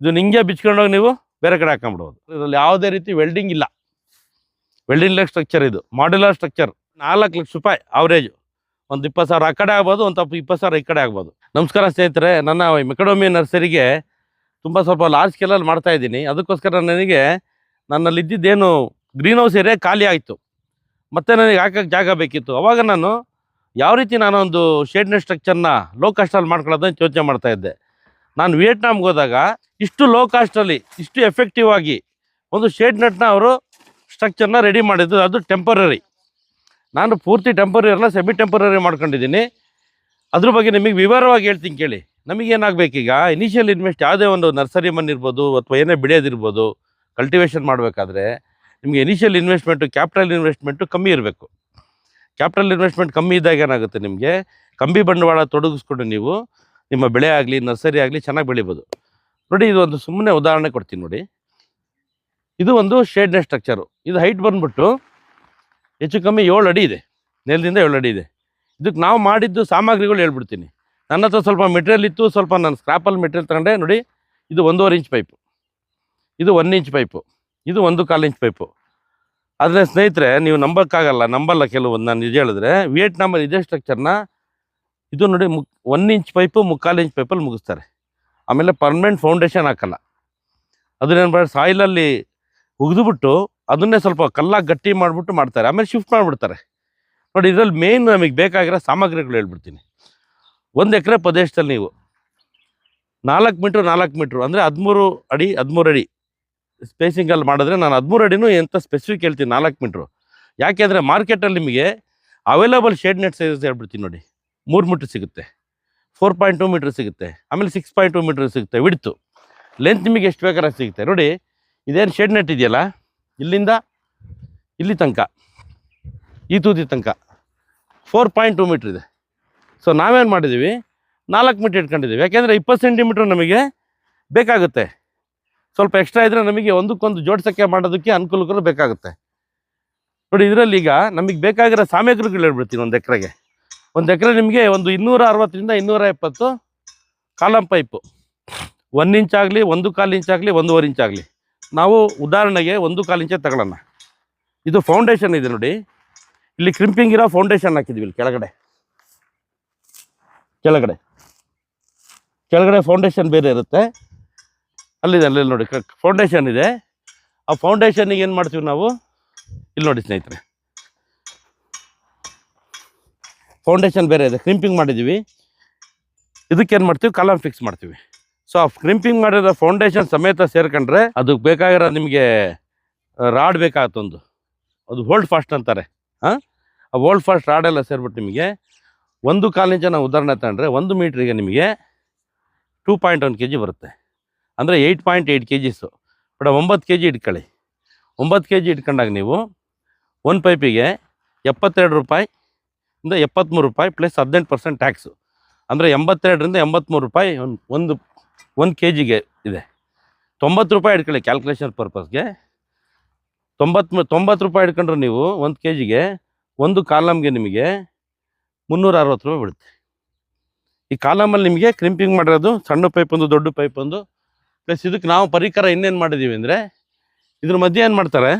ಇದು ಹಿಂಗೆ ಬಿಚ್ಕೊಂಡೋಗಿ ನೀವು ಬೇರೆ ಕಡೆ ಹಾಕೊಂಡ್ಬಿಡ್ಬೋದು ಇದರಲ್ಲಿ ಯಾವುದೇ ರೀತಿ ವೆಲ್ಡಿಂಗ್ ಇಲ್ಲ. ವೆಲ್ಡಿಂಗ್ ಲೆಗ್ ಸ್ಟ್ರಕ್ಚರ್ ಇದು. ಮಾಡ್ಯುಲರ್ ಸ್ಟ್ರಕ್ಚರ್ ನಾಲ್ಕು ಲಕ್ಷ ರೂಪಾಯಿ ಅವರೇಜು ಒಂದು ಇಪ್ಪತ್ತು ಸಾವಿರ ಆ ಕಡೆ ಆಗ್ಬೋದು, ಒಂದು ತಪ್ಪು ಇಪ್ಪತ್ತು ಸಾವಿರ ಈ ಕಡೆ ಆಗ್ಬೋದು. ನಮಸ್ಕಾರ ಸ್ನೇಹಿತರೆ, ನನ್ನ ಮೆಕಡೋಮಿ ನರ್ಸರಿಗೆ ತುಂಬ ಸ್ವಲ್ಪ ಲಾರ್ಜ್ ಸ್ಕೇಲಲ್ಲಿ ಮಾಡ್ತಾ ಇದ್ದೀನಿ. ಅದಕ್ಕೋಸ್ಕರ ನನಗೆ ನನ್ನಲ್ಲಿ ಇದ್ದಿದ್ದೇನು ಗ್ರೀನ್ ಹೌಸ್ ಏರಿಯಾ ಖಾಲಿ ಆಯಿತು. ಮತ್ತೆ ನನಗೆ ಹಾಕೋಕ್ಕೆ ಜಾಗ ಬೇಕಿತ್ತು. ಅವಾಗ ನಾನು ಯಾವ ರೀತಿ ನಾನೊಂದು ಶೇಡ್ನೆಟ್ ಸ್ಟ್ರಕ್ಚರ್ನ ಲೋ ಕಾಸ್ಟಲ್ಲಿ ಮಾಡ್ಕೊಳ್ಳೋದನ್ನು ಯೋಚನೆ ಮಾಡ್ತಾ ಇದ್ದೆ. ನಾನು ವಿಯೆಟ್ನಾಮ್ಗೆ ಹೋದಾಗ ಇಷ್ಟು ಲೋ ಕಾಸ್ಟಲ್ಲಿ ಇಷ್ಟು ಎಫೆಕ್ಟಿವ್ ಆಗಿ ಒಂದು ಶೇಡ್ ನಟ್ನ ಅವರು ಸ್ಟ್ರಕ್ಚರ್ನ ರೆಡಿ ಮಾಡಿದ್ದು, ಅದು ಟೆಂಪರರಿ ನಾನು ಪೂರ್ತಿ ಟೆಂಪರರಿ ಅಲ್ಲ ಸೆಮಿ ಟೆಂಪರರಿ ಮಾಡ್ಕೊಂಡಿದ್ದೀನಿ. ಅದ್ರ ಬಗ್ಗೆ ನಿಮಗೆ ವಿವರವಾಗಿ ಹೇಳ್ತೀನಿ ಕೇಳಿ. ನಮಗೇನಾಗಬೇಕೀಗ ಇನಿಷಿಯಲ್ ಇನ್ವೆಸ್ಟ್ ಯಾವುದೇ ಒಂದು ನರ್ಸರಿ ಮನ್ ಇರ್ಬೋದು ಅಥವಾ ಏನೇ ಬೆಳೆಯೋದಿರ್ಬೋದು ಕಲ್ಟಿವೇಷನ್ ಮಾಡಬೇಕಾದ್ರೆ ನಿಮಗೆ ಇನಿಷಿಯಲ್ ಇನ್ವೆಸ್ಟ್ಮೆಂಟು ಕ್ಯಾಪಿಟಲ್ ಇನ್ವೆಸ್ಟ್ಮೆಂಟು ಕಮ್ಮಿ ಇರಬೇಕು. ಕ್ಯಾಪಿಟಲ್ ಇನ್ವೆಸ್ಟ್ಮೆಂಟ್ ಕಮ್ಮಿ ಇದ್ದಾಗ ಏನಾಗುತ್ತೆ ನಿಮಗೆ? ಕಂಬಿ ಬಂಡವಾಳ ತೊಡಗಿಸ್ಕೊಂಡು ನೀವು ನಿಮ್ಮ ಬೆಳೆ ಆಗಲಿ, ನರ್ಸರಿ ಆಗಲಿ ಚೆನ್ನಾಗಿ ಬೆಳಿಬೋದು. ನೋಡಿ, ಇದು ಒಂದು ಸುಮ್ಮನೆ ಉದಾಹರಣೆ ಕೊಡ್ತೀನಿ ನೋಡಿ. ಇದು ಒಂದು ಶೇಡ್ನ ಸ್ಟ್ರಕ್ಚರು. ಇದು ಹೈಟ್ ಬಂದ್ಬಿಟ್ಟು ಹೆಚ್ಚು ಕಮ್ಮಿ ಏಳು ಅಡಿ ಇದೆ. ನೆಲದಿಂದ ಏಳು ಅಡಿ ಇದೆ. ಇದಕ್ಕೆ ನಾವು ಮಾಡಿದ್ದು ಸಾಮಗ್ರಿಗಳು ಹೇಳ್ಬಿಡ್ತೀನಿ. ನನ್ನ ಹತ್ರ ಸ್ವಲ್ಪ ಮೆಟೀರಿಯಲ್ ಇತ್ತು, ಸ್ವಲ್ಪ ನಾನು ಸ್ಕ್ರಾಪಲ್ಲಿ ಮೆಟೀರಿಯಲ್ ತಗೊಂಡೆ. ನೋಡಿ, ಇದು ಒಂದೂವರೆ ಇಂಚ್ ಪೈಪು. ಇದು ಒನ್ ಇಂಚ್ ಪೈಪು. ಇದು ಒಂದು ಕಾಲು ಇಂಚ್ ಪೈಪು. ಆದರೆ ಸ್ನೇಹಿತರೆ, ನೀವು ನಂಬಕ್ಕಾಗಲ್ಲ, ನಂಬಲ್ಲ ಕೆಲವೊಂದು ನಾನು ನಿಜ ಹೇಳಿದ್ರೆ. ವಿಯೆಟ್ನಾಮಲ್ಲಿ ಇದೇ ಸ್ಟ್ರಕ್ಚರ್ನ ಇದು ನೋಡಿ ಮುಕ್ ಒನ್ ಇಂಚ್ ಪೈಪು ಮುಕ್ಕಾಲು ಇಂಚ್ ಪೈಪಲ್ಲಿ ಮುಗಿಸ್ತಾರೆ. ಆಮೇಲೆ ಪರ್ಮನೆಂಟ್ ಫೌಂಡೇಶನ್ ಹಾಕಲ್ಲ. ಅದನ್ನೇನು ಮಾಡಿ ಸಾಯಿಲಲ್ಲಿ ಉಗಿದ್ಬಿಟ್ಟು ಅದನ್ನೇ ಸ್ವಲ್ಪ ಕಲ್ಲಾಗಿ ಗಟ್ಟಿ ಮಾಡಿಬಿಟ್ಟು ಮಾಡ್ತಾರೆ. ಆಮೇಲೆ ಶಿಫ್ಟ್ ಮಾಡಿಬಿಡ್ತಾರೆ. ನೋಡಿ, ಇದರಲ್ಲಿ ಮೇನ್ ನಮಗೆ ಬೇಕಾಗಿರೋ ಸಾಮಗ್ರಿಗಳು ಹೇಳ್ಬಿಡ್ತೀನಿ. ಒಂದು ಎಕರೆ ಪ್ರದೇಶದಲ್ಲಿ ನೀವು ನಾಲ್ಕು ಮೀಟ್ರ್ ನಾಲ್ಕು ಮೀಟ್ರ್ ಅಂದರೆ ಹದಿಮೂರು ಅಡಿ ಹದಿಮೂರು ಅಡಿ ಸ್ಪೇಸಿಂಗಲ್ಲಿ ಮಾಡಿದ್ರೆ ನಾನು ಹದಿಮೂರು ಅಡಿನೂ ಎಂತ ಸ್ಪೆಸಿಫಿಕ್ ಹೇಳ್ತೀನಿ ನಾಲ್ಕು ಮೀಟ್ರು ಯಾಕೆಂದರೆ ಮಾರ್ಕೆಟಲ್ಲಿ ನಿಮಗೆ ಅವೈಲೇಬಲ್ ಶೇಡ್ ನೆಟ್ ಸೈಜಸ್ ಹೇಳ್ಬಿಡ್ತೀನಿ ನೋಡಿ. ಮೂರು ಮೀಟ್ರ್ ಸಿಗುತ್ತೆ. ಫೋರ್ ಪಾಯಿಂಟ್ ಟು ಮೀಟ್ರ್ ಸಿಗುತ್ತೆ. ಆಮೇಲೆ ಸಿಕ್ಸ್ ಪಾಯಿಂಟ್ ಟು ಮೀಟ್ರ್ ಸಿಗುತ್ತೆ. ವಿಡ್ತು. ಲೆಂತ್ ನಿಮಗೆ ಎಷ್ಟು ಬೇಕಾದ್ರೆ ಸಿಗುತ್ತೆ. ನೋಡಿ, ಇದೇನು ಶೆಡ್ ನೆಟ್ ಇದೆಯಲ್ಲ? ಇಲ್ಲಿಂದ ಇಲ್ಲಿ ತನಕ. ಈ ತೂತಿ ತನಕ. ಫೋರ್ ಪಾಯಿಂಟ್ ಟು ಮೀಟ್ರ್ ಇದೆ. ಸೊ ನಾವೇನು ಮಾಡಿದ್ದೀವಿ ನಾಲ್ಕು ಮೀಟ್ರ್ ಇಟ್ಕೊಂಡಿದ್ದೀವಿ ಯಾಕೆಂದರೆ ಇಪ್ಪತ್ತು ಸೆಂಟಿಮೀಟ್ರ್ ನಮಗೆ ಬೇಕಾಗುತ್ತೆ. ಸ್ವಲ್ಪ ಎಕ್ಸ್ಟ್ರಾ ಇದ್ದರೆ ನಮಗೆ ಒಂದಕ್ಕೊಂದು ಜೋಡ್ಸೋಕ್ಕೆ ಮಾಡೋದಕ್ಕೆ ಅನುಕೂಲಗಳು ಬೇಕಾಗುತ್ತೆ. ನೋಡಿ, ಇದರಲ್ಲಿ ಈಗ ನಮಗೆ ಬೇಕಾಗಿರೋ ಸಾಮಗ್ರಿಗಳು ಹೇಳ್ಬಿಡ್ತೀನಿ ಒಂದು ಎಕರೆಗೆ. ಒಂದು ಎಕರೆ ನಿಮಗೆ ಒಂದು ಇನ್ನೂರ ಅರವತ್ತರಿಂದ ಇನ್ನೂರ ಎಪ್ಪತ್ತು ಕಾಲಮ್ ಪೈಪು. ಒಂದು ಇಂಚ್ ಆಗಲಿ, ಒಂದು ಕಾಲು ಇಂಚ್ ಆಗಲಿ, ಒಂದೂವರೆ ಇಂಚ್ ಆಗಲಿ. ನಾವು ಉದಾಹರಣೆಗೆ ಒಂದು ಕಾಲು ಇಂಚೇ ತಗೊಳ್ಳೋಣ. ಇದು ಫೌಂಡೇಶನ್ ಇದೆ ನೋಡಿ. ಇಲ್ಲಿ ಕ್ರಿಂಪಿಂಗ್ ಇರೋ ಫೌಂಡೇಶನ್ ಹಾಕಿದ್ವಿ ಇಲ್ಲಿ ಕೆಳಗಡೆ. ಕೆಳಗಡೆ. ಕೆಳಗಡೆ ಫೌಂಡೇಶನ್ ಬೇರೆ ಇರುತ್ತೆ. ಅಲ್ಲಿದೆ ಅಲ್ಲಿ ನೋಡಿ. ಫೌಂಡೇಶನ್ ಇದೆ. ಆ ಫೌಂಡೇಶನ್ನಿಗೆ ಏನು ಮಾಡ್ತೀವಿ ನಾವು? ಇಲ್ಲಿ ನೋಡಿ ಸ್ನೇಹಿತರೆ. ಫೌಂಡೇಶನ್ ಬೇರೆ ಇದೆ. ಕ್ರಿಂಪಿಂಗ್ ಮಾಡಿದ್ದೀವಿ ಇದಕ್ಕೇನು ಮಾಡ್ತೀವಿ? ಕಾಲಮ್ ಫಿಕ್ಸ್ ಮಾಡ್ತೀವಿ. ಸೊ ಆ ಕ್ರಿಂಪಿಂಗ್ ಮಾಡಿರೋ ಫೌಂಡೇಶನ್ ಸಮೇತ ಸೇರ್ಕೊಂಡ್ರೆ ಅದಕ್ಕೆ ಬೇಕಾಗಿರೋ ನಿಮಗೆ ರಾಡ್ ಬೇಕಾಗತ್ತೊಂದು ಅದು ಹೋಲ್ಡ್ ಫಾಸ್ಟ್ ಅಂತಾರೆ. ಹಾಂ ಆ ಹೋಲ್ಡ್ ಫಾಸ್ಟ್ ರಾಡೆಲ್ಲ ಸೇರ್ಬಿಟ್ಟು ನಿಮಗೆ ಒಂದು ಕಾಲು ಜನ ಉದಾಹರಣೆ ತಗೊಂಡ್ರೆ ಒಂದು ಮೀಟ್ರಿಗೆ ನಿಮಗೆ two point one K G ಬರುತ್ತೆ. ಅಂದರೆ eight point eight K Gs but ಒಂಬತ್ತು ಕೆ ಜಿ ಇಟ್ಕೊಳ್ಳಿ. ಒಂಬತ್ತು ಕೆ ಜಿ ಇಟ್ಕೊಂಡಾಗ ನೀವು ಒಂದು ಪೈಪಿಗೆ ಎಪ್ಪತ್ತೆರಡು ರೂಪಾಯಿ ಇಂದ ಎಪ್ಪತ್ತ್ಮೂರು ರೂಪಾಯಿ ಪ್ಲಸ್ ಹದಿನೆಂಟು ಪರ್ಸೆಂಟ್ ಟ್ಯಾಕ್ಸು ಅಂದರೆ ಎಂಬತ್ತೆರಡರಿಂದ ಎಂಬತ್ತ್ಮೂರು ರೂಪಾಯಿ ಒಂದು ಒಂದು ಒಂದು ಕೆ ಜಿಗೆ ಇದೆ. ತೊಂಬತ್ತು ರೂಪಾಯಿ ಇಟ್ಕೊಳ್ಳಿ ಕ್ಯಾಲ್ಕುಲೇಷನ್ ಪರ್ಪಸ್ಗೆ ತೊಂಬತ್ತು ತೊಂಬತ್ತು ರೂಪಾಯಿ ಇಟ್ಕೊಂಡ್ರೆ ನೀವು ಒಂದು ಕೆ ಜಿಗೆ ಒಂದು ಕಾಲಮ್ಗೆ ನಿಮಗೆ ಮುನ್ನೂರ ಅರವತ್ತು ರೂಪಾಯಿ ಬೀಳುತ್ತೆ. ಈ ಕಾಲಮಲ್ಲಿ ನಿಮಗೆ ಕ್ರಿಂಪಿಂಗ್ ಮಾಡಿರೋದು ಸಣ್ಣ ಪೈಪ್ ಒಂದು, ದೊಡ್ಡ ಪೈಪ್ ಒಂದು ಪ್ಲಸ್ ಇದಕ್ಕೆ ನಾವು ಪರಿಕರ ಇನ್ನೇನು ಮಾಡಿದ್ದೀವಿ ಅಂದರೆ ಇದ್ರ ಮಧ್ಯೆ ಏನು ಮಾಡ್ತಾರೆ?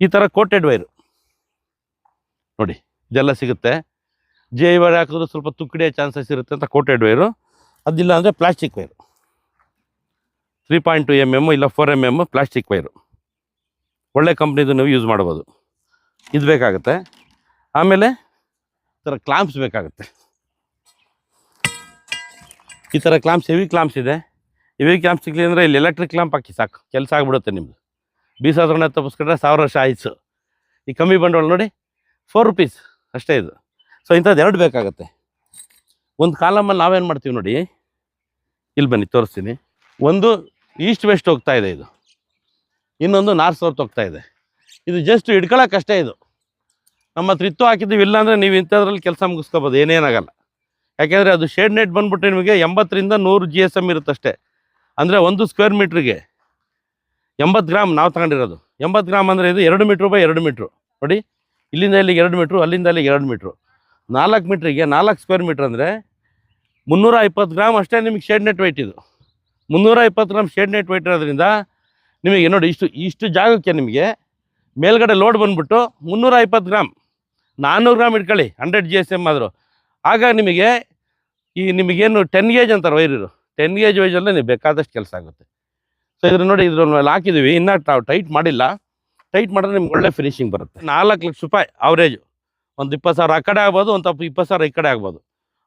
ಈ ಥರ ಕೋಟೆಡ್ ವೈರು ನೋಡಿ. ಇದೆಲ್ಲ ಸಿಗುತ್ತೆ. ಜೆ ವೈರ್ ಹಾಕಿದ್ರೆ ಸ್ವಲ್ಪ ತುಕ್ಕಡಿಯ ಚಾನ್ಸಸ್ ಇರುತ್ತೆ ಅಂತ ಕೋಟೆಡ್ ವೈರು ಅದಿಲ್ಲ ಅಂದರೆ plastic wire three point two M M ಇಲ್ಲ four M M plastic wire ಒಳ್ಳೆ ಕಂಪ್ನಿದು ನೀವು ಯೂಸ್ ಮಾಡ್ಬೋದು. ಇದು ಬೇಕಾಗುತ್ತೆ. ಆಮೇಲೆ ಈ ಥರ ಕ್ಲಾಂಪ್ಸ್ ಬೇಕಾಗುತ್ತೆ. ಈ ಥರ ಕ್ಲಾಂಪ್ಸ್ ಹೆವಿ ಕ್ಲಾಂಪ್ಸ್ ಇದೆ. ಹೆವಿ ಕ್ಲಾಂಪ್ಸ್ ಸಿಗಲಿ ಅಂದರೆ ಇಲ್ಲಿ ಎಲೆಕ್ಟ್ರಿಕ್ ಕ್ಲಾಂಪ್ ಹಾಕಿ ಸಾಕು. ಕೆಲಸ ಆಗಿಬಿಡುತ್ತೆ ನಿಮ್ಮದು ಬೀಸಾದ್ರನ್ನ ತಪ್ಪಿಸ್ಕೊಂಡ್ರೆ ಸಾವಿರ ವರ್ಷ ಆಯಿತು ಈ ಕಮ್ಮಿ ಬಂಡವಾಳ ನೋಡಿ ಫೋರ್ ರುಪೀಸ್ ಅಷ್ಟೇ ಇದು. ಸೊ ಇಂಥದ್ದು ಎರಡು ಬೇಕಾಗುತ್ತೆ. ಒಂದು ಕಾಲಮಲ್ಲಿ ನಾವೇನು ಮಾಡ್ತೀವಿ ನೋಡಿ, ಇಲ್ಲಿ ಬನ್ನಿ ತೋರಿಸ್ತೀನಿ. ಒಂದು ಈಸ್ಟ್ ವೆಸ್ಟ್ ಹೋಗ್ತಾ ಇದೆ ಇದು. ಇನ್ನೊಂದು ನಾರ್ತ್ ಸೌತ್ ಹೋಗ್ತಾ ಇದೆ. ಇದು ಜಸ್ಟ್ ಹಿಡ್ಕೊಳಕ್ಕಷ್ಟೇ ಇದು. ನಮ್ಮ ಹತ್ರ ಇತ್ತು ಹಾಕಿದ್ದೀವಿ ಇಲ್ಲಾಂದರೆ ನೀವು ಇಂಥದ್ರಲ್ಲಿ ಕೆಲಸ ಮುಗಿಸ್ಕೋಬೋದು, ಏನೇನಾಗಲ್ಲ. ಯಾಕೆಂದರೆ ಅದು ಶೇಡ್ ನೆಟ್ ಬಂದ್ಬಿಟ್ಟು ನಿಮಗೆ ಎಂಬತ್ತರಿಂದ ನೂರು ಜಿ ಎಸ್ ಎಂ ಇರುತ್ತಷ್ಟೇ ಅಂದರೆ ಒಂದು ಸ್ಕ್ವೇರ್ ಮೀಟ್ರಿಗೆ ಎಂಬತ್ತು ಗ್ರಾಮ್ ನಾವು ತಗೊಂಡಿರೋದು. ಎಂಬತ್ತು ಗ್ರಾಮ್ ಅಂದರೆ ಇದು ಎರಡು ಮೀಟ್ರ್ ಬೈ ಎರಡು ಮೀಟ್ರು ನೋಡಿ ಇಲ್ಲಿಂದ ಇಲ್ಲಿಗೆ ಎರಡು ಮೀಟ್ರು ಅಲ್ಲಿಂದ ಅಲ್ಲಿಗೆ ಎರಡು ಮೀಟ್ರು ನಾಲ್ಕು ಮೀಟ್ರಿಗೆ ನಾಲ್ಕು ಸ್ಕ್ವೇರ್ ಮೀಟ್ರ್ ಅಂದರೆ ಮುನ್ನೂರ ಇಪ್ಪತ್ತು ಗ್ರಾಮ್ ಅಷ್ಟೇ ನಿಮಗೆ ಶೇಡ್ ನೆಟ್ ವೈಟ್ ಇದು. ಮುನ್ನೂರ ಇಪ್ಪತ್ತು ಗ್ರಾಮ್ ಶೇಡ್ ನೆಟ್ ವೈಟ್ ಇರೋದ್ರಿಂದ ನಿಮಗೆ ನೋಡಿ ಇಷ್ಟು ಇಷ್ಟು ಜಾಗಕ್ಕೆ ನಿಮಗೆ ಮೇಲ್ಗಡೆ ಲೋಡ್ ಬಂದ್ಬಿಟ್ಟು ಮುನ್ನೂರ ಇಪ್ಪತ್ತು ಗ್ರಾಮ್ ನಾನ್ನೂರು ಗ್ರಾಮ್ ಇಟ್ಕೊಳ್ಳಿ ಹಂಡ್ರೆಡ್ ಜಿ ಎಸ್ ಎಂ ಆದರೂ. ಆಗ ನಿಮಗೆ ಈ ನಿಮಗೇನು ಟೆನ್ ಗೇಜ್ ಅಂತಾರೆ ವೈರಿರು ಟೆನ್ ಗೇಜ್ ವೈಜಲ್ಲೇ ನೀವು ಬೇಕಾದಷ್ಟು ಕೆಲಸ ಆಗುತ್ತೆ. ಸೊ ಇದ್ರ ನೋಡಿ ಇದ್ರ ಮೇಲೆ ಹಾಕಿದ್ದೀವಿ, ಇನ್ನೂ ನಾವು ಟೈಟ್ ಮಾಡಿಲ್ಲ. ಟೈಟ್ ಮಾಡಿದ್ರೆ ನಿಮ್ಗೆ ಒಳ್ಳೆ ಫಿನಿಶಿಂಗ್ ಬರುತ್ತೆ. ನಾಲ್ಕು ಲಕ್ಷ ರೂಪಾಯಿ ಅವರೇಜು ಒಂದು ಇಪ್ಪತ್ತು ಸಾವಿರ ಆ ಕಡೆ ಆಗ್ಬೋದು, ಒಂದು ತಪ್ಪು ಇಪ್ಪತ್ತು ಸಾವಿರ ಈ ಕಡೆ ಆಗ್ಬೋದು.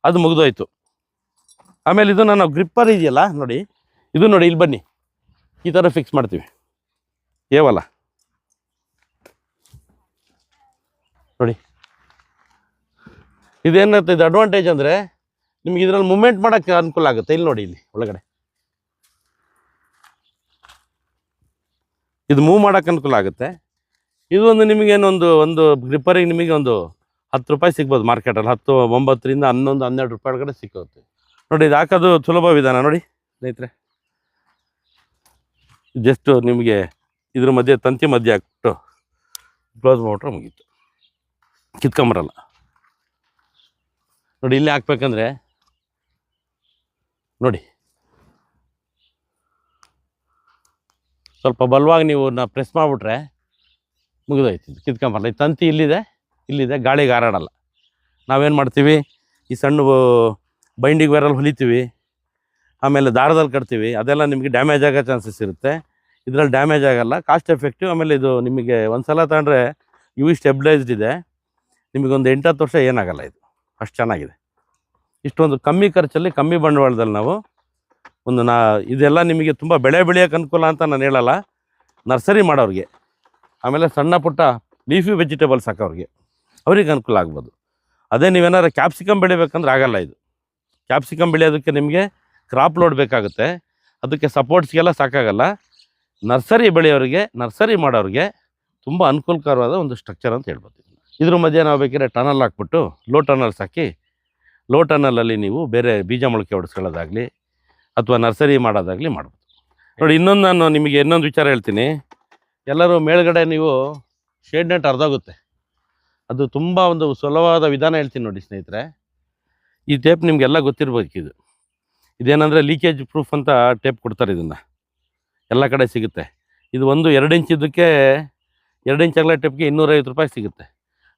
ಅದು ಮುಗಿದೋಯ್ತು. ಆಮೇಲೆ ಇದು ನಾನು ಗ್ರಿಪ್ಪರ್ ಇದೆಯಲ್ಲ, ನೋಡಿ. ಇದು ನೋಡಿ, ಇಲ್ಲಿ ಬನ್ನಿ. ಈ ಥರ ಫಿಕ್ಸ್ ಮಾಡ್ತೀವಿ. ಏವಲ್ಲ? ನೋಡಿ. ಇದೇನತ್ತೆ ಇದು ಅಡ್ವಾಂಟೇಜ್ ಅಂದರೆ ನಿಮ್ಗೆ ಇದರಲ್ಲಿ ಮೂಮೆಂಟ್ ಮಾಡೋಕ್ಕೆ ಅನುಕೂಲ ಆಗುತ್ತೆ. ಇಲ್ಲಿ ನೋಡಿ, ಇಲ್ಲಿ, ಒಳಗಡೆ. ಇದು ಮೂವ್ ಮಾಡೋಕ್ಕೆ ಅನುಕೂಲ ಆಗುತ್ತೆ. ಇದು ಒಂದು ನಿಮಗೇನೊಂದು ಒಂದು ಗ್ರಿಪ್ಪರಿಗೆ ನಿಮಗೆ ಒಂದು ಹತ್ತು ರೂಪಾಯಿ ಸಿಗ್ಬೋದು ಮಾರ್ಕೆಟಲ್ಲಿ ಹತ್ತು, ಒಂಬತ್ತರಿಂದ ಹನ್ನೊಂದು, ಹನ್ನೆರಡು ರೂಪಾಯಿ ಒಳಗಡೆ ಸಿಕ್ಕುತ್ತೆ. ನೋಡಿ, ಇದು ಹಾಕೋದು ಸುಲಭ ವಿಧಾನ. ನೋಡಿ, ಸ್ನೇಹಿತರೆ. ಜಸ್ಟ್ ನಿಮಗೆ ಇದ್ರ ಮಧ್ಯೆ ತಂತಿ ಮಧ್ಯೆ ಹಾಕ್ಬಿಟ್ಟು ಕ್ಲೋಸ್ ಮಾಡ್ಬಿಟ್ರೆ ಮುಗೀತು. ಕಿತ್ಕೊಂಬರಲ್ಲ. ನೋಡಿ, ಇಲ್ಲಿ ಹಾಕ್ಬೇಕಂದ್ರೆ ನೋಡಿ ಸ್ವಲ್ಪ ಬಲವಾಗಿ ನೀವು ನಾ ಪ್ರೆಸ್ ಮಾಡಿಬಿಟ್ರೆ ಮುಗಿದೋಯ್ತು ಕಿತ್ಕೊಂಬರಲ್ಲ ಈ ತಂತಿ ಇಲ್ಲಿದೆ ಇಲ್ಲಿದೆ, ಗಾಳಿಗೆ ಹಾರಾಡಲ್ಲ. ನಾವೇನು ಮಾಡ್ತೀವಿ? ಈ ಸಣ್ಣ ಬೈಂಡಿಂಗ್ ವೇರಲ್ಲಿ ಹೊಲಿತೀವಿ. ಆಮೇಲೆ ದಾರದಲ್ಲಿ ಕಟ್ತೀವಿ. ಅದೆಲ್ಲ ನಿಮಗೆ ಡ್ಯಾಮೇಜ್ ಆಗೋ ಚಾನ್ಸಸ್ ಇರುತ್ತೆ. ಇದರಲ್ಲಿ ಡ್ಯಾಮೇಜ್ ಆಗೋಲ್ಲ. ಕಾಸ್ಟ್ ಎಫೆಕ್ಟಿವ್ ಆಮೇಲೆ ಇದು ನಿಮಗೆ ಒಂದು ಸಲ ತಗೊಂಡ್ರೆ ಇವು ಸ್ಟೆಬಿಲೈಸ್ಡ್ ಇದೆ. ನಿಮಗೊಂದು ಎಂಟತ್ತು ವರ್ಷ ಏನಾಗಲ್ಲ ಇದು. ಅಷ್ಟು ಚೆನ್ನಾಗಿದೆ. ಇಷ್ಟೊಂದು ಕಮ್ಮಿ ಖರ್ಚಲ್ಲಿ, ಕಮ್ಮಿ ಬಂಡವಾಳದಲ್ಲಿ ನಾವು ಒಂದು ನಾ, ಇದೆಲ್ಲ ನಿಮಗೆ ತುಂಬ ಬೆಳೆ ಬೆಳೆಯೋಕ್ಕೆ ಅನುಕೂಲ ಅಂತ ನಾನು ಹೇಳಲ್ಲ. ನರ್ಸರಿ ಮಾಡೋರಿಗೆ. ಆಮೇಲೆ ಸಣ್ಣ ಪುಟ್ಟ ಲೀಫಿ ವೆಜಿಟೇಬಲ್ಸ್ ಹಾಕೋರಿಗೆ. ಅವ್ರಿಗೆ ಅನುಕೂಲ ಆಗ್ಬೋದು. ಅದೇ ನೀವೇನಾದ್ರು ಕ್ಯಾಪ್ಸಿಕಮ್ ಬೆಳಿಬೇಕಂದ್ರೆ ಆಗಲ್ಲ ಇದು. ಕ್ಯಾಪ್ಸಿಕಮ್ ಬೆಳೆಯೋದಕ್ಕೆ ನಿಮಗೆ ಕ್ರಾಪ್ ಲೋಡ್ ಬೇಕಾಗುತ್ತೆ. ಅದಕ್ಕೆ ಸಪೋರ್ಟ್ಸ್ಗೆಲ್ಲ ಸಾಕಾಗಲ್ಲ. ನರ್ಸರಿ ಬೆಳೆಯೋರಿಗೆ, ನರ್ಸರಿ ಮಾಡೋರಿಗೆ ತುಂಬ ಅನುಕೂಲಕರವಾದ ಒಂದು ಸ್ಟ್ರಕ್ಚರ್ ಅಂತ ಹೇಳ್ಬೋದು. ಇದ್ರ ಮಧ್ಯೆ ನಾವು ಬೇಕಿದ್ರೆ ಟನಲ್ ಹಾಕ್ಬಿಟ್ಟು ಲೋ ಟನಲ್ಸ್ ಹಾಕಿ, ಲೋ ಟನಲಲ್ಲಿ ನೀವು ಬೇರೆ ಬೀಜ ಮೊಳಕೆ ಹೊಡೆಸ್ಕೊಳ್ಳೋದಾಗಲಿ ಅಥವಾ ನರ್ಸರಿ ಮಾಡೋದಾಗಲಿ ಮಾಡ್ಬೋದು. ನೋಡಿ ಇನ್ನೊಂದು ನಾನು ನಿಮಗೆ ಇನ್ನೊಂದು ವಿಚಾರ ಹೇಳ್ತೀನಿ. ಎಲ್ಲರೂ ಮೇಲ್ಗಡೆ ನೀವು ಶೇಡ್ ನೆಟ್ ಅರ್ಧೋಗುತ್ತೆ ಅದು ತುಂಬ ಒಂದು ಸುಲಭವಾದ ವಿಧಾನ ಹೇಳ್ತೀನಿ ನೋಡಿ ಸ್ನೇಹಿತರೆ. ಈ ಟೇಪ್ ನಿಮಗೆಲ್ಲ ಗೊತ್ತಿರ್ಬೇಕಿದು ಇದು. ಇದೇನಂದರೆ ಲೀಕೇಜ್ ಪ್ರೂಫ್ ಅಂತ ಟೇಪ್ ಕೊಡ್ತಾರೆ ಇದನ್ನು. ಎಲ್ಲ ಕಡೆ ಸಿಗುತ್ತೆ. ಇದು ಒಂದು ಎರಡು ಇಂಚ್ ಇದಕ್ಕೆ ಎರಡು ಇಂಚ್ ಅಗಲ ಟೇಪ್ಗೆ ಇನ್ನೂರೈವತ್ತು ರೂಪಾಯಿ ಸಿಗುತ್ತೆ.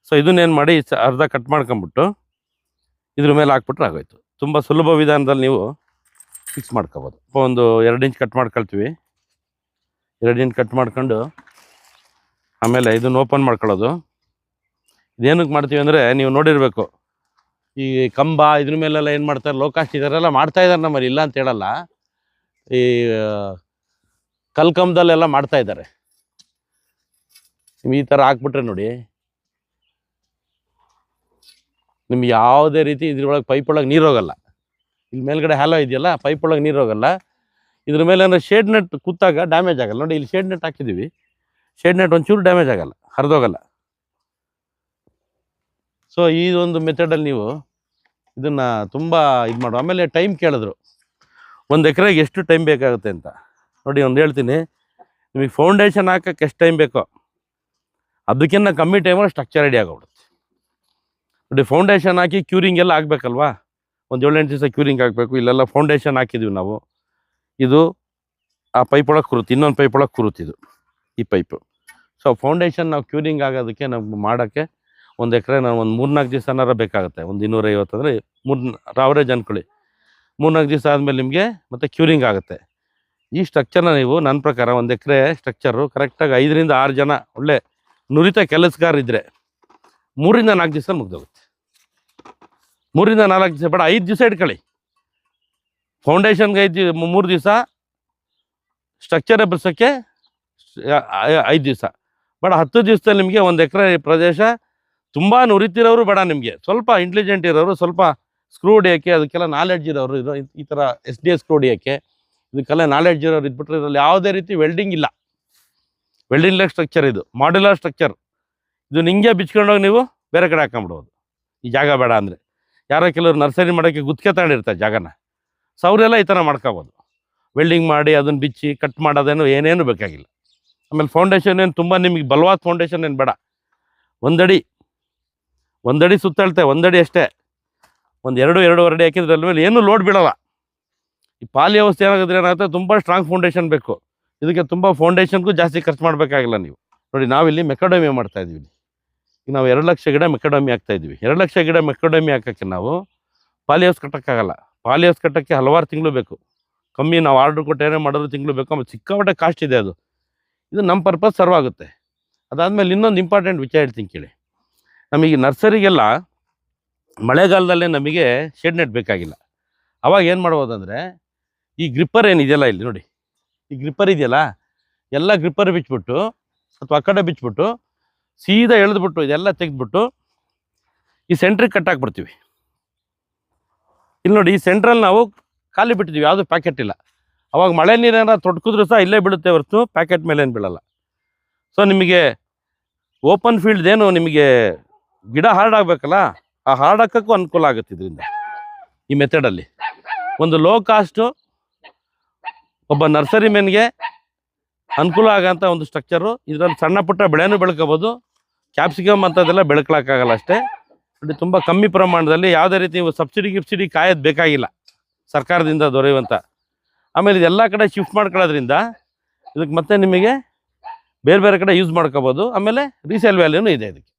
ಸೊ ಇದನ್ನೇನು ಮಾಡಿ ಸ- ಅರ್ಧ ಕಟ್ ಮಾಡ್ಕೊಂಬಿಟ್ಟು ಇದ್ರ ಮೇಲೆ ಹಾಕ್ಬಿಟ್ರೆ ಆಗೋಯ್ತು. ತುಂಬ ಸುಲಭ ವಿಧಾನದಲ್ಲಿ ನೀವು ಫಿಕ್ಸ್ ಮಾಡ್ಕೋಬೋದು. ಒಂದು ಎರಡು ಇಂಚ್ ಕಟ್ ಮಾಡ್ಕೊಳ್ತೀವಿ. ಎರಡು ಇಂಚ್ ಕಟ್ ಮಾಡ್ಕೊಂಡು ಆಮೇಲೆ ಇದನ್ನು ಓಪನ್ ಮಾಡ್ಕೊಳ್ಳೋದು. ಇದೇನಕ್ಕೆ ಮಾಡ್ತೀವಿ ಅಂದರೆ ನೀವು ನೋಡಿರಬೇಕು. ಈ ಕಂಬ ಇದ್ರ ಮೇಲೆಲ್ಲ ಏನು ಮಾಡ್ತಾರೆ ಲೋಕಾಸ್ಟ್ ಇದರೆಲ್ಲ ಮಾಡ್ತಾ ಇದ್ದಾರೆ ನಮ್ಮಲ್ಲಿ, ಇಲ್ಲ ಅಂತ ಹೇಳಲ್ಲ. ಈ ಕಲ್ಕಂಬದಲ್ಲೆಲ್ಲ ಮಾಡ್ತಾ ಇದ್ದಾರೆ. ನೀವು ಈ ಥರ ಹಾಕ್ಬಿಟ್ರೆ ನೋಡಿ. ನಿಮ್ಗೆ ಯಾವುದೇ ರೀತಿ ಇದ್ರೊಳಗೆ ಪೈಪ್ ಒಳಗೆ ನೀರು ಹೋಗಲ್ಲ. ಇಲ್ಲಿ ಮೇಲ್ಗಡೆ ಹ್ಯಾಲೋ ಇದೆಯಲ್ಲ ಪೈಪ್ ಒಳಗೆ ನೀರು ಹೋಗಲ್ಲ. ಇದ್ರ ಮೇಲೆ ಅಂದರೆ ಶೇಡ್ ನೆಟ್ ಕೂತಾಗ ಡ್ಯಾಮೇಜ್ ಆಗಲ್ಲ. ನೋಡಿ ಇಲ್ಲಿ ಶೇಡ್ ನೆಟ್ ಹಾಕಿದ್ದೀವಿ. ಶೇಡ್ ನೆಟ್ ಒಂಚೂರು ಡ್ಯಾಮೇಜ್ ಆಗಲ್ಲ, ಹರಿದೋಗಲ್ಲ. ಸೊ ಈ ಒಂದು ಮೆಥಡಲ್ಲಿ ನೀವು ಇದನ್ನು ತುಂಬ ಇದು ಮಾಡು. ಆಮೇಲೆ ಟೈಮ್ ಕೇಳಿದ್ರು. ಒಂದು ಎಕರೆಗೆ ಎಷ್ಟು ಟೈಮ್ ಬೇಕಾಗುತ್ತೆ ಅಂತ. ನೋಡಿ ಒಂದು ಹೇಳ್ತೀನಿ. ನಿಮಗೆ ಫೌಂಡೇಶನ್ ಹಾಕಕ್ಕೆ ಎಷ್ಟು ಟೈಮ್ ಬೇಕೋ ಅದಕ್ಕಿಂತ ಕಮ್ಮಿ ಟೈಮಲ್ಲಿ ಸ್ಟ್ರಕ್ಚರ್ ರೆಡಿ ಆಗೋಗ್ಬಿಡುತ್ತೆ. ನೋಡಿ ಫೌಂಡೇಶನ್ ಹಾಕಿ ಕ್ಯೂರಿಂಗ್ ಎಲ್ಲ ಆಗಬೇಕಲ್ವಾ? ಒಂದು ಏಳೆಂಟು ದಿವಸ ಕ್ಯೂರಿಂಗ್ ಆಗಬೇಕು. ಇಲ್ಲೆಲ್ಲ ಫೌಂಡೇಶನ್ ಹಾಕಿದ್ವಿ ನಾವು. ಇದು ಆ ಪೈಪ್ ಒಳಗೆ ಕುರುತು, ಇನ್ನೊಂದು ಪೈಪ್ ಒಳಗೆ ಕುರುತ್ತಿದು ಈ ಪೈಪು ಸೊ ಫೌಂಡೇಶನ್ ನಾವು ಕ್ಯೂರಿಂಗ್ ಆಗೋದಕ್ಕೆ ನಮ್ಗೆ ಮಾಡೋಕ್ಕೆ ಒಂದು ಎಕರೆ ನಾವು ಒಂದು ಮೂರ್ನಾಲ್ಕು ದಿವಸನಾರ ಬೇಕಾಗುತ್ತೆ. ಒಂದು ಇನ್ನೂರೈವತ್ತು ಅಂದರೆ ಮೂರು ಅವರೇಜ್ ಅಂದ್ಕೊಳ್ಳಿ ಮೂರ್ನಾಲ್ಕು ದಿವಸ ಆದಮೇಲೆ ನಿಮಗೆ ಮತ್ತೆ ಕ್ಯೂರಿಂಗ್ ಆಗುತ್ತೆ. ಈ ಸ್ಟ್ರಕ್ಚರ್ನ ನೀವು ನನ್ನ ಪ್ರಕಾರ ಒಂದು ಎಕರೆ ಸ್ಟ್ರಕ್ಚರು ಕರೆಕ್ಟಾಗಿ ಐದರಿಂದ ಆರು ಜನ ಒಳ್ಳೆ ನುರಿತ ಕೆಲಸಗಾರ ಇದ್ದರೆ ಮೂರಿಂದ ನಾಲ್ಕು ದಿವಸ ಮುಗ್ದೋಗುತ್ತೆ. ಮೂರಿಂದ ನಾಲ್ಕು ದಿವಸ ಬೇಡ, ಐದು ದಿವಸ ಇಟ್ಕೊಳ್ಳಿ. ಫೌಂಡೇಶನ್ಗೆ ಐದು ಮೂರು ದಿವಸ ಸ್ಟ್ರಕ್ಚರ್ ಎಬ್ಬಿಸೋಕ್ಕೆ ಐದು ದಿವಸ. ಬೇಡ, ಹತ್ತು ದಿವಸದಲ್ಲಿ ನಿಮಗೆ ಒಂದು ಎಕರೆ ಪ್ರದೇಶ ತುಂಬ ನುರಿತಿರೋರು ಬೇಡ ನಿಮಗೆ. ಸ್ವಲ್ಪ ಇಂಟೆಲಿಜೆಂಟ್ ಇರೋರು, ಸ್ವಲ್ಪ ಸ್ಕ್ರೂ ಹೊಡಿಯೋಕ್ಕೆ ಅದಕ್ಕೆಲ್ಲ ನಾಲೆಡ್ಜ್ ಇರೋರು ಇದು ಈ ಥರ ಎಸ್ ಡಿ ಎಸ್ ಸ್ಕ್ರೂ ಹೊಡಿಯೋಕ್ಕೆ ಇದಕ್ಕೆಲ್ಲ ನಾಲೆಡ್ಜ್ ಇರೋರು ಇದ್ಬಿಟ್ರೆ ಇದರಲ್ಲಿ ಯಾವುದೇ ರೀತಿ ವೆಲ್ಡಿಂಗ್ ಇಲ್ಲ. ವೆಲ್ಡಿಂಗ್ ಲೆಕ್ ಸ್ಟ್ರಕ್ಚರ್ ಇದು ಮಾಡ್ಯುಲರ್ ಸ್ಟ್ರಕ್ಚರ್ ಇದು ನಿಂಗೆ ಬಿಚ್ಕೊಂಡೋಗಿ ನೀವು ಬೇರೆ ಕಡೆ ಹಾಕೊಂಡ್ಬಿಡ್ಬೋದು ಈ ಜಾಗ ಬೇಡ ಅಂದರೆ. ಯಾರೋ ಕೆಲವರು ನರ್ಸರಿ ಮಾಡೋಕ್ಕೆ ಗುತ್ತಿಗೆ ತಗೊಂಡಿರ್ತಾರೆ ಜಾಗನ. ಸೊ ಅವರೆಲ್ಲ ಈ ಥರ ಮಾಡ್ಕೋಬೋದು. ವೆಲ್ಡಿಂಗ್ ಮಾಡಿ ಅದನ್ನು ಬಿಚ್ಚಿ ಕಟ್ ಮಾಡೋದೇನು ಏನೇನು ಬೇಕಾಗಿಲ್ಲ. ಆಮೇಲೆ ಫೌಂಡೇಶನ್ ಏನು ತುಂಬ ನಿಮಗೆ ಬಲವಾದ ಫೌಂಡೇಶನ್ ಏನು ಬೇಡ. ಒಂದಡಿ ಒಂದಡಿ ಸುತ್ತಳ್ತೆ, ಒಂದಡಿ ಅಷ್ಟೇ. ಒಂದು ಎರಡು, ಎರಡೂವರೆ ಅಡಿ ಹಾಕಿದ್ರೆ ಅದ್ರ ಮೇಲೆ ಏನೂ ಲೋಡ್ ಬೀಳಲ್ಲ. ಈ ಪಾಲಿ ವ್ಯವಸ್ಥೆ ಏನಾಗುತ್ತೆ? ಏನಾಗುತ್ತೆ ತುಂಬ ಸ್ಟ್ರಾಂಗ್ ಫೌಂಡೇಶನ್ ಬೇಕು. ಇದಕ್ಕೆ ತುಂಬ ಫೌಂಡೇಶನ್ಗೂ ಜಾಸ್ತಿ ಖರ್ಚು ಮಾಡಬೇಕಾಗಿಲ್ಲ ನೀವು. ನೋಡಿ, ನಾವಿಲ್ಲಿ ಮೆಕಡಮಿ ಮಾಡ್ತಾ ನಾವು ಎರಡು ಲಕ್ಷ ಗಿಡ ಮೆಕಡಮಿ ಹಾಕ್ತಾ ಇದ್ವಿ ಎರಡು ಲಕ್ಷ ಗಿಡ ಮೆಕಡಮಿ ಹಾಕೋಕ್ಕೆ ನಾವು ಪಾಲಿ ಹೌಸ್ ಕಟ್ಟೋಕ್ಕಾಗಲ್ಲ ಪಾಲಿ ಹೌಸ್ ಕಟ್ಟೋಕ್ಕೆ ಹಲವಾರು ತಿಂಗಳು ಬೇಕು. ಕಮ್ಮಿ ನಾವು ಆರ್ಡ್ರ್ ಕೊಟ್ಟು ಏನೇ ಮಾಡಿದ್ರು ತಿಂಗಳು ಬೇಕು ಆಮೇಲೆ ಸಿಕ್ಕಾಪಟ್ಟೆ ಕಾಸ್ಟ್ ಇದೆ ಅದು. ಇದು ನಮ್ಮ ಪರ್ಪಸ್ ಸರ್ವ್ ಆಗುತ್ತೆ. ಅದಾದಮೇಲೆ ಇನ್ನೊಂದು ಇಂಪಾರ್ಟೆಂಟ್ ವಿಚಾರ ಹೇಳ್ತೀನಿ ಕೇಳಿ. ನಮಗೆ ನರ್ಸರಿಗೆಲ್ಲ ಮಳೆಗಾಲದಲ್ಲೇ ನಮಗೆ ಶೆಡ್ ನೆಟ್ ಬೇಕಾಗಿಲ್ಲ. ಅವಾಗ ಏನು ಮಾಡ್ಬೋದಂದರೆ ಈ ಗ್ರಿಪ್ಪರ್ ಏನಿದೆಯಲ್ಲ ಇಲ್ಲಿ ನೋಡಿ. ಈ ಗ್ರಿಪ್ಪರ್ ಇದೆಯಲ್ಲ? ಎಲ್ಲ ಗ್ರಿಪ್ಪರ್ ಬಿಚ್ಚಿಬಿಟ್ಟು ಅಥವಾ ಆ ಕಡೆ ಬಿಚ್ಬಿಟ್ಟು ಸೀದಾ ಎಳೆದ್ಬಿಟ್ಟು, ಇದೆಲ್ಲ ತೆಗೆದ್ಬಿಟ್ಟು ಈ ಸೆಂಟ್ರಿಗೆ ಕಟ್ಟಾಕ್ಬಿಡ್ತೀವಿ ಇಲ್ಲಿ ನೋಡಿ ಈ ಸೆಂಟ್ರಲ್ಲಿ ನಾವು ಖಾಲಿ ಬಿಟ್ಟಿದ್ದೀವಿ ಯಾವುದು ಪ್ಯಾಕೆಟ್ ಇಲ್ಲ. ಅವಾಗ ಮಳೆ ನೀರೇನಾರು ತೊಟ್ಕಿದ್ರು ಸಹ ಇಲ್ಲೇ ಬಿಡುತ್ತೆ ಹೊರತು ಪ್ಯಾಕೆಟ್ ಮೇಲೆ ಏನು ಬೀಳಲ್ಲ. ಸೊ ನಿಮಗೆ ಓಪನ್ ಫೀಲ್ಡ್ ಏನು ನಿಮಗೆ ಗಿಡ ಹಾರ್ಡ್ ಆಗಬೇಕಲ್ಲ ಆ ಹಾರ್ಡ್ ಹಾಕೋಕ್ಕೂ ಅನುಕೂಲ ಆಗುತ್ತೆ ಇದರಿಂದ. ಈ ಮೆಥಡಲ್ಲಿ ಒಂದು ಲೋ ಕಾಸ್ಟು ಒಬ್ಬ ನರ್ಸರಿ ಮೆನ್ಗೆ ಅನುಕೂಲ ಆಗೋಂಥ ಒಂದು ಸ್ಟ್ರಕ್ಚರು ಇದರಲ್ಲಿ ಸಣ್ಣ ಪುಟ್ಟ ಬೆಳೆನೂ ಬೆಳ್ಕೋಬೋದು. ಕ್ಯಾಪ್ಸಿಕಮ್ ಅಂಥದ್ದೆಲ್ಲ ಬೆಳ್ಕೊಳಕ್ಕಾಗಲ್ಲ ಅಷ್ಟೇ. ನೋಡಿ ತುಂಬ ಕಮ್ಮಿ ಪ್ರಮಾಣದಲ್ಲಿ ಯಾವುದೇ ರೀತಿ ಸಬ್ಸಿಡಿ ಗಿಬ್ಸಿಡಿ ಕಾಯೋದು ಬೇಕಾಗಿಲ್ಲ. ಸರ್ಕಾರದಿಂದ ದೊರೆಯುವಂಥ ಆಮೇಲೆ ಇದೆಲ್ಲ ಕಡೆ ಶಿಫ್ಟ್ ಮಾಡ್ಕೊಳ್ಳೋದ್ರಿಂದ ಇದಕ್ಕೆ ಮತ್ತೆ ನಿಮಗೆ ಬೇರೆ ಬೇರೆ ಕಡೆ ಯೂಸ್ ಮಾಡ್ಕೋಬೋದು. ಆಮೇಲೆ ರೀಸೇಲ್ ವ್ಯಾಲ್ಯೂನು ಇದೆ ಇದಕ್ಕೆ.